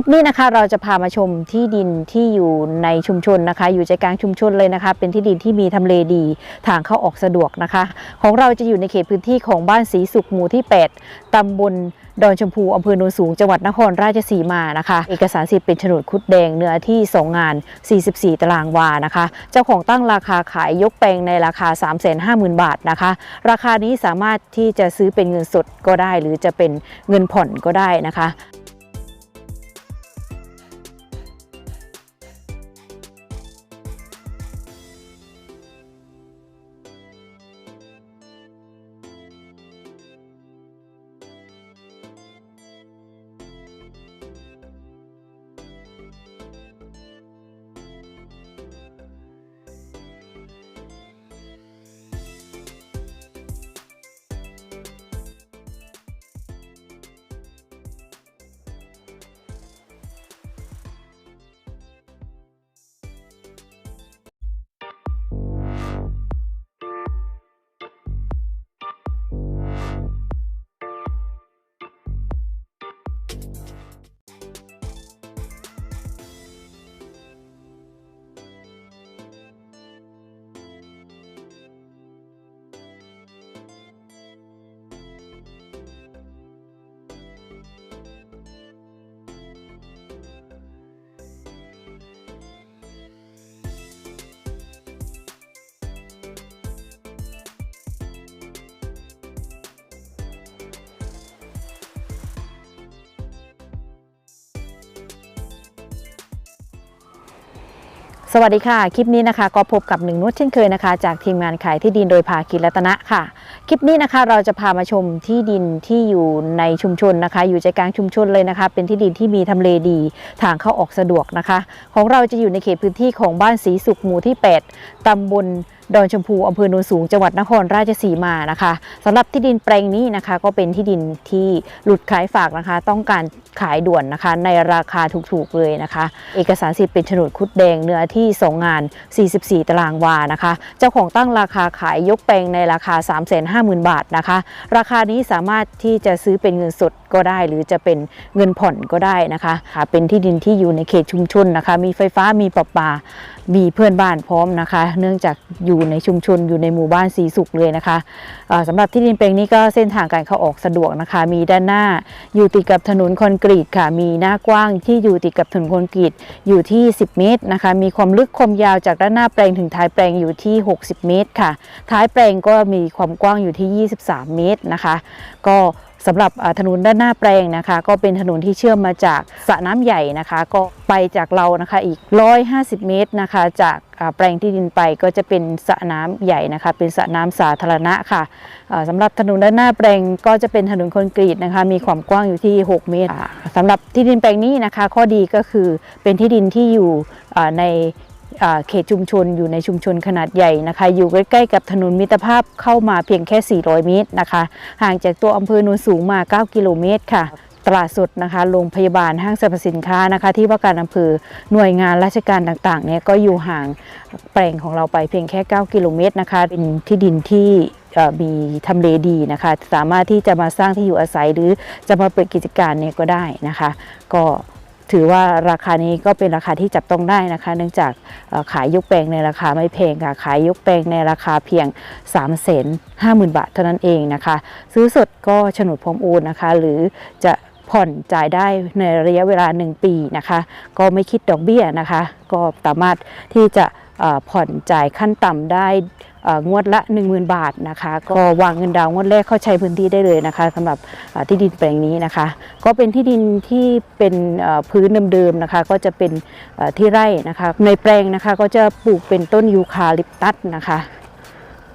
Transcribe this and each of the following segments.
ลิปนี้นะคะเราจะพามาชมที่ดินที่อยู่ในชุมชนนะคะ อยู่ใจกลางชุมชนเลยนะคะ เป็นที่ดินที่มีทำเลดีทางเข้าออกสะดวกนะคะ ของเราจะอยู่ในเขตพื้นที่ของบ้านศรีสุขหมู่ที่ 8ตำบลดอนชมพูอำเภอโนนสูงจังหวัดนครราชสีมานะคะ เอกสารสิทธิ์เป็นโฉนดคุดแดงเนื้อที่2งาน 44 ตารางวานะคะ เจ้าของตั้งราคาขายยกแปลงในราคา 350,000 บาทนะคะ ราคานี้สามารถที่จะซื้อเป็นเงินสดก็ได้ หรือจะเป็นเงินผ่อนก็ได้นะคะ สวัสดีค่ะ คลิปนี้นะคะก็พบกับหนึ่งนุชเช่นเคยนะคะ จากทีมงานขายที่ดินโดยภาคิรัตนะค่ะ คลิปนี้นะคะเราจะพามาชมที่ดินที่อยู่ในชุมชนนะคะ อยู่ใจกลางชุมชนเลยนะคะ เป็นที่ดินที่มีทำเลดีทางเข้าออกสะดวกนะคะ ของเราจะอยู่ในเขตพื้นที่ของบ้านศรีสุขหมู่ที่ 8ตำบลดอนชมพูอำเภอโนนสูงจังหวัดนครราชสีมานะคะสำหรับที่ดินแปลงนี้นะคะ ก็เป็นที่ดินที่หลุดขายฝากนะคะ ต้องการ ขายด่วนนะคะ ในราคาถูกๆเลยนะคะ เอกสารสิทธิ์เป็นโฉนดคุดแดงเนื้อที่2งาน 44 ตารางวานะคะ เจ้าของตั้งราคาขายยกแปลงในราคา 350,000 บาทนะคะ ราคานี้สามารถที่จะซื้อเป็นเงินสดก็ได้ หรือจะเป็นเงินผ่อนก็ได้นะคะค่ะเป็นที่ดินที่อยู่ในเขตชุมชนนะคะ มีไฟฟ้ามีประปา มีเพื่อนบ้านพร้อมนะคะ เนื่องจากอยู่ในชุมชนอยู่ในหมู่บ้านสีสุขเลยนะคะเอ่อสำหรับที่ดินแปลงนี้ก็เส้นทางการเข้าออกสะดวกนะคะ มีด้านหน้าอยู่ติดกับถนนคอนกรีตค่ะ มีหน้ากว้างที่อยู่ติดกับถนนคอนกรีตอยู่ที่ 10 เมตรนะคะ มีความลึกความยาวจากด้านหน้าแปลงถึงท้ายแปลงอยู่ที่ 60 เมตรค่ะ ท้ายแปลงก็มีความกว้างอยู่ที่ 23 เมตรนะคะ ก็ สำหรับถนนด้านหน้าแปลงนะคะ ก็เป็นถนนที่เชื่อมมาจากสระน้ำใหญ่นะคะ ก็ไปจากเรานะคะอีก 150 เมตรนะคะ จากแปลงที่ดินไปก็จะเป็นสระน้ำใหญ่นะคะ เป็นสระน้ำสาธารณะค่ะอ่าสำหรับถนนด้านหน้าแปลงก็จะเป็นถนนคอนกรีตนะคะ มีความกว้างอยู่ที่ 6 เมตรอ่าสำหรับที่ดินแปลงนี้นะคะ ข้อดีก็คือเป็นที่ดินที่อยู่ใน เขตชุมชนอยู่ในชุมชนขนาดใหญ่นะคะ อยู่ใกล้ๆกับถนนมิตรภาพเข้ามาเพียงแค่ 400 เมตรนะคะ ห่างจากตัวอำเภอโนนสูงมา 9 กิโลเมตรค่ะตลาดสดนะคะโรงพยาบาลห้างสรรพสินค้านะคะ ที่ว่าการอำเภอหน่วยงานราชการต่างๆเนี่ยก็อยู่ห่างแปลงของเราไปเพียงแค่ 9 กิโลเมตรนะคะเป็นที่ดินที่มีทำเลดีนะคะ สามารถที่จะมาสร้างที่อยู่อาศัยหรือจะมาเปิดกิจการเนี่ยก็ได้นะคะ ก็ ถือว่าราคานี้ก็เป็นราคาที่จับต้องได้นะคะ เนื่องจากขายยกแปลงในราคาไม่แพงค่ะ ขายยกแปลงในราคาเพียง3 5 0 0 0 0บาทเท่านั้นเองนะคะ ซื้อสดก็โฉนดพร้อมโอนนะคะ หรือจะผ่อนจ่ายได้ในระยะเวลา 1 ปีนะคะ ก็ไม่คิดดอกเบี้ยนะคะ ก็สามารถที่จะผ่อนจ่ายขั้นต่ำได้ งวดละ 10,000 บาทนะคะก็วางเงินดาวงวดแรกเข้าใช้พื้นที่ได้เลยนะคะสำหรับที่ดินแปลงนี้นะคะ ก็เป็นที่ดินที่เป็นพื้นเดิมๆนะคะ ก็จะเป็นที่ไร่นะคะ ในแปลงนะคะก็จะปลูกเป็นต้นยูคาลิปตัสนะคะ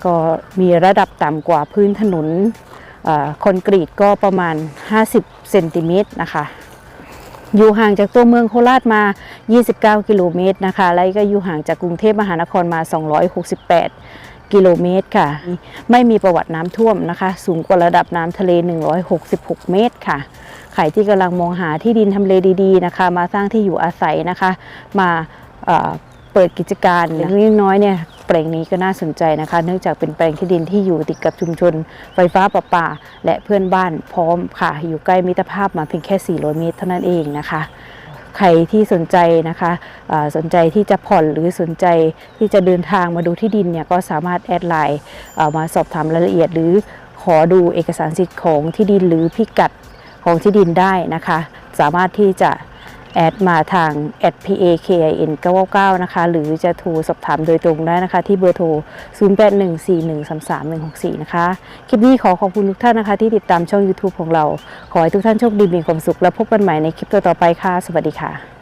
ก็มีระดับต่ำกว่าพื้นถนนคอนกรีตก็ประมาณ 50เซนติเมตรนะคะอยู่ห่างจากตัวเมืองโคราชมา 29 กิโลเมตรนะคะ และก็อยู่ห่างจากกรุงเทพมหานครมา 268 กิโลเมตรค่ะ ไม่มีประวัติน้ำท่วมนะคะ สูงกว่าระดับน้ำทะเล 166 เมตรค่ะ ใครที่กำลังมองหาที่ดินทำเลดีๆนะคะ มาสร้างที่อยู่อาศัยนะคะ มาเอ่อเปิดกิจการเล็กๆน้อยๆเนี่ยแปลงนี้ก็น่าสนใจนะคะ เนื่องจากเป็นแปลงที่ดินที่อยู่ติดกับชุมชน ไฟฟ้าประปา และเพื่อนบ้านพร้อมค่ะ อยู่ใกล้มิตรภาพมาเพียงแค่ 400 เมตรเท่านั้นเองนะคะ ใครที่สนใจนะคะสนใจที่จะผ่อนหรือสนใจที่จะเดินทางมาดูที่ดินเนี่ยก็สามารถแอดไลน์มาสอบถามรายละเอียด หรือขอดูเอกสารสิทธิ์ของที่ดินหรือพิกัดของที่ดินได้นะคะ สามารถที่จะ แอดมาทาง @pakin 999นะคะ หรือจะโทรสอบถามโดยตรงได้นะคะ ที่เบอร์โทร 0814133164 นะคะ คลิปนี้ขอขอบคุณทุกท่านนะคะ ที่ติดตามช่อง YouTube ของเรา ขอให้ทุกท่านโชคดีมีความสุข และพบกันใหม่ในคลิปต่อๆไปค่ะ สวัสดีค่ะ